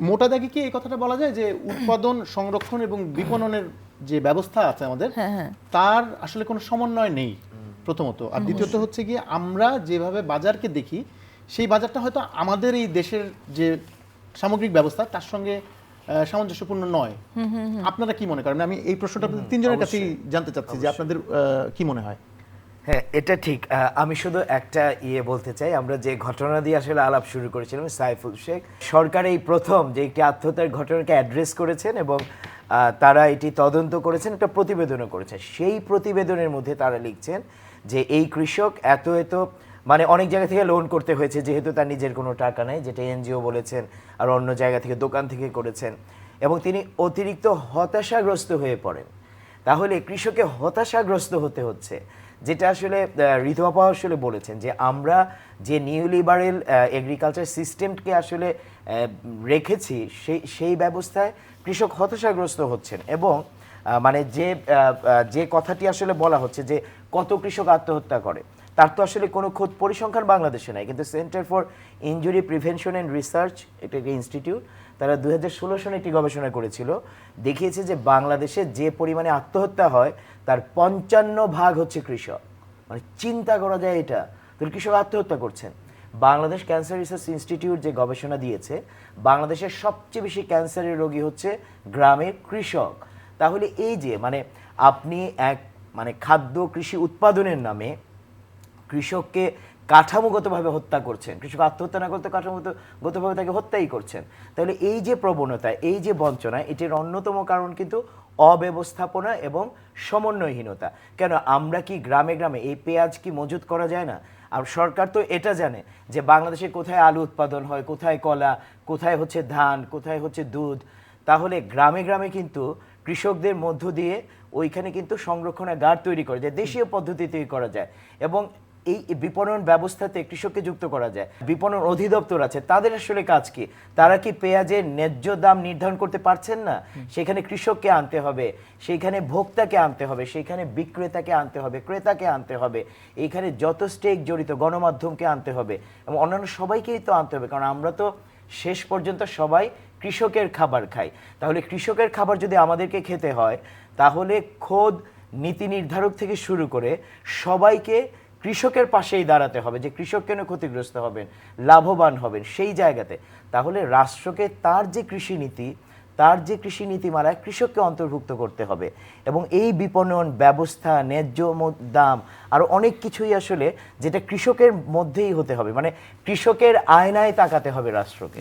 মোটা দাগে কি এই কথাটা বলা যায় যে উৎপাদন সংরক্ষণ এবং বিপণনের যে ব্যবস্থা আছে আমাদের হ্যাঁ হ্যাঁ। তার আসলে কোনো সমন্বয় নেই প্রথমত। আর দ্বিতীয়ত হচ্ছে গিয়ে আমরা যেভাবে বাজারকে দেখি সেই বাজারটা হয়তো আমাদের এই দেশের যে সামগ্রিক ব্যবস্থা তার সঙ্গে সামঞ্জস্যপূর্ণ নয়। আপনারা কি মনে করেন? আমি এই প্রশ্নটা তিনজনের কাছেই জানতে চাচ্ছি যে আপনাদের আহ, কি মনে হয়? হ্যাঁ এটা ঠিক। আমি শুধু একটা ইয়ে বলতে চাই। আমরা যে ঘটনা দিয়ে আসলে আলাপ শুরু করেছিলাম, সাইফুল শেখ, সরকার এই প্রথম যে একটি আত্মহত্যার ঘটনাকে অ্যাড্রেস করেছেন এবং তারা এটি তদন্ত করেছেন, একটা প্রতিবেদনও করেছেন। সেই প্রতিবেদনের মধ্যে তারা লিখছেন যে এই কৃষক এত এত মানে অনেক জায়গা থেকে লোন করতে হয়েছে, যেহেতু তার নিজের কোনো টাকা নেই, যেটা এনজিও বলেছেন আর অন্য জায়গা থেকে দোকান থেকে করেছেন। এবং তিনি অতিরিক্ত হতাশাগ্রস্ত হয়ে পড়েন। তাহলে কৃষকে হতাশাগ্রস্ত হতে হচ্ছে। যেটা আসলে ঋতুপা ঋতু আসলে বলেছেন যে আমরা যে নিউ লিবারেল এগ্রিকালচার সিস্টেমকে আসলে রেখেছি সেই সেই ব্যবস্থায় কৃষক হতাশাগ্রস্ত হচ্ছেন এবং মানে যে যে কথাটি আসলে বলা হচ্ছে যে কত কৃষক আত্মহত্যা করে। তার তো আসলে কোনো খোঁজ পরিসংখ্যান বাংলাদেশে নাই, কিন্তু center for injury prevention and research, এটা একটি ইনস্টিটিউট, তারা দু সনে একটি গবেষণা করেছিল, দেখিয়েছে যে বাংলাদেশে যে পরিমাণে আত্মহত্যা হয়, তার পঞ্চান্ন ভাগ হচ্ছে কৃষক। মানে চিন্তা করা যায় এটা, তাহলে কৃষক আত্মহত্যা করছেন। বাংলাদেশ ক্যান্সার রিসার্চ ইনস্টিটিউট যে গবেষণা দিয়েছে, বাংলাদেশের সবচেয়ে বেশি ক্যান্সারের রোগী হচ্ছে গ্রামের কৃষক। তাহলে এই যে মানে আপনি এক মানে খাদ্য কৃষি উৎপাদনের নামে কৃষককে কাঠামোগতভাবে হত্যা করছেন। কৃষক আত্মহত্যা না করতে কাঠামোগতভাবে তাকে হত্যাই করছেন। তাহলে এই যে প্রবণতা, এই যে বঞ্চনা, এটির অন্যতম কারণ কিন্তু অব্যবস্থাপনা এবং সমন্বয়হীনতা। কেন, আমরা কি গ্রামে গ্রামে এই পেঁয়াজ কি মজুত করা যায় না? আর সরকার তো এটা জানে যে বাংলাদেশে কোথায় আলু উৎপাদন হয়, কোথায় কলা, কোথায় হচ্ছে ধান, কোথায় হচ্ছে দুধ। তাহলে গ্রামে গ্রামে কিন্তু কৃষকদের মধ্য দিয়ে ওইখানে কিন্তু সংরক্ষণের সংরক্ষণাগার তৈরি করা যায়, দেশীয় পদ্ধতি তৈরি করা যায়। এবং এই বিপণন ব্যবস্থাতে কৃষককে যুক্ত করা যায়। বিপণন অধিদপ্তর আছে তাদের আসলে কাজ কি? তারা কি পেঁয়াজের ন্যায্য দাম নির্ধারণ করতে পারছেন না? সেখানে কৃষককে আনতে হবে সেইখানে ভোক্তাকে আনতে হবে সেইখানে বিক্রেতাকে আনতে হবে ক্রেতাকে আনতে হবে এইখানে যত স্টেক জড়িত গণমাধ্যমকে আনতে হবে এবং অন্যান্য সবাইকেই তো আনতে হবে কারণ আমরা তো শেষ পর্যন্ত সবাই কৃষকের খাবার খাই। তাহলে কৃষকের খাবার যদি আমাদেরকে খেতে হয় তাহলে খোদ নীতি নির্ধারক থেকে শুরু করে সবাইকে কৃষকের পাশেই দাঁড়াতে হবে, যে কৃষক কেন ক্ষতিগ্রস্ত হবেন, লাভবান হবেন সেই জায়গাতে। তাহলে রাষ্ট্রকে তার যে কৃষি নীতি, তার যে কৃষি নীতিমালায় কৃষককে অন্তর্ভুক্ত করতে হবে। এবং এই বিপণন ব্যবস্থা, ন্যায্য দাম আরও অনেক কিছুই আসলে যেটা কৃষকের মধ্যেই হতে হবে। মানে কৃষকের আয়নায় তাকাতে হবে রাষ্ট্রকে।